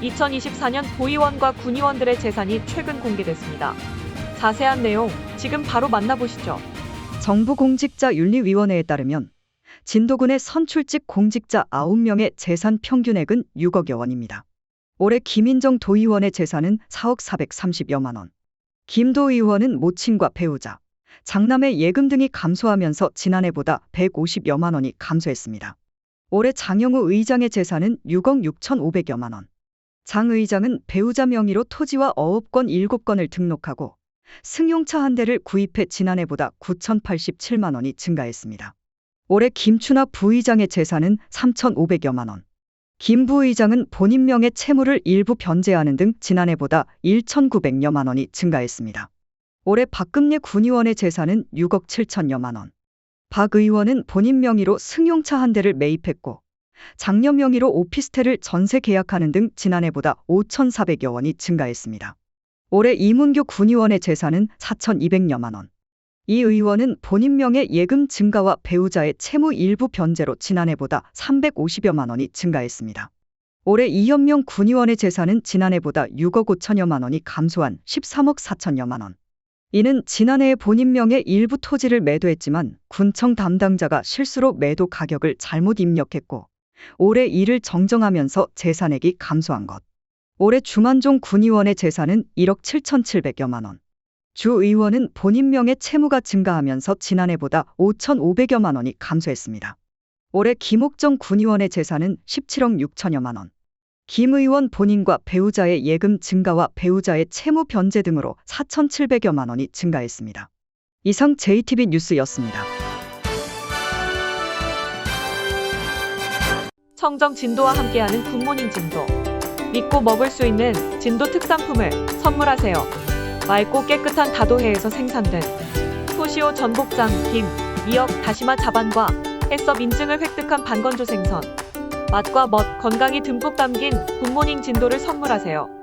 2024년 도의원과 군의원들의 재산이 최근 공개됐습니다. 자세한 내용 지금 바로 만나보시죠. 정부 공직자 윤리위원회에 따르면 진도군의 선출직 공직자 9명의 재산 평균액은 6억여 원입니다. 올해 김인정 도의원의 재산은 4억 430여만 원. 김도 의원은 모친과 배우자, 장남의 예금 등이 감소하면서 지난해보다 150여만 원이 감소했습니다. 올해 장영우 의장의 재산은 6억 6,500여만 원. 장 의장은 배우자 명의로 토지와 어업권 7건을 등록하고 승용차 한 대를 구입해 지난해보다 9,087만 원이 증가했습니다. 올해 김춘하 부의장의 재산은 3,500여만 원. 김 부의장은 본인 명의 채무를 일부 변제하는 등 지난해보다 1,900여만 원이 증가했습니다. 올해 박금예 군의원의 재산은 6억 7천여만 원. 박 의원은 본인 명의로 승용차 한 대를 매입했고 장녀 명의로 오피스텔을 전세 계약하는 등 지난해보다 5,400여 원이 증가했습니다. 올해 이문교 군의원의 재산은 4,200여만 원. 이 의원은 본인 명의 예금 증가와 배우자의 채무 일부 변제로 지난해보다 350여만 원이 증가했습니다. 올해 이현명 군의원의 재산은 지난해보다 6억 5천여만 원이 감소한 13억 4천여만 원. 이는 지난해에 본인 명의 일부 토지를 매도했지만 군청 담당자가 실수로 매도 가격을 잘못 입력했고 올해 이를 정정하면서 재산액이 감소한 것. 올해 주만종 군의원의 재산은 1억 7,700여만 원. 주 의원은 본인 명의 채무가 증가하면서 지난해보다 5,500여만 원이 감소했습니다. 올해 김옥정 군의원의 재산은 17억 6천여만 원. 김 의원 본인과 배우자의 예금 증가와 배우자의 채무 변제 등으로 4,700여만 원이 증가했습니다. 이상 JTB 뉴스였습니다. 청정 진도와 함께하는 굿모닝 진도. 믿고 먹을 수 있는 진도 특산품을 선물하세요. 맑고 깨끗한 다도해에서 생산된 소시오 전복장, 김, 미역, 다시마 자반과 해썹 인증을 획득한 반건조 생선. 맛과 멋, 건강이 듬뿍 담긴 굿모닝 진도를 선물하세요.